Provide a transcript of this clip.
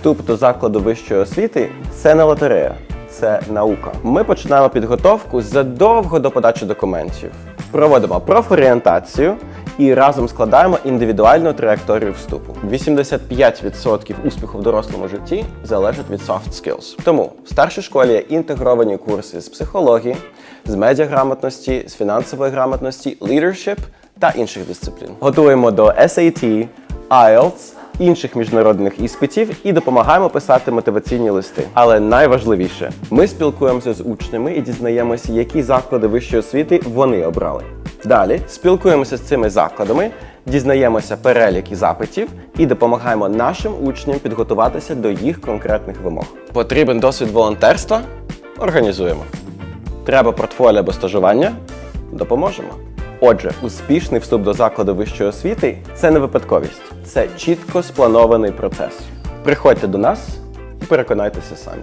Вступ до закладу вищої освіти це не лотерея, це наука. Ми починаємо підготовку задовго до подачі документів. Проводимо профорієнтацію і разом складаємо індивідуальну траєкторію вступу. 85% успіху в дорослому житті залежить від soft skills. Тому в старшій школі є інтегровані курси з психології, з медіаграмотності, з фінансової грамотності, leadership та інших дисциплін. Готуємо до SAT, IELTS, інших міжнародних іспитів і допомагаємо писати мотиваційні листи. Але найважливіше, ми спілкуємося з учнями і дізнаємося, які заклади вищої освіти вони обрали. Далі спілкуємося з цими закладами, дізнаємося перелік і запитів і допомагаємо нашим учням підготуватися до їх конкретних вимог. Потрібен досвід волонтерства? Організуємо. Треба портфоліо або стажування? Допоможемо. Отже, успішний вступ до закладу вищої освіти це не випадковість, це чітко спланований процес. Приходьте до нас і переконайтеся самі.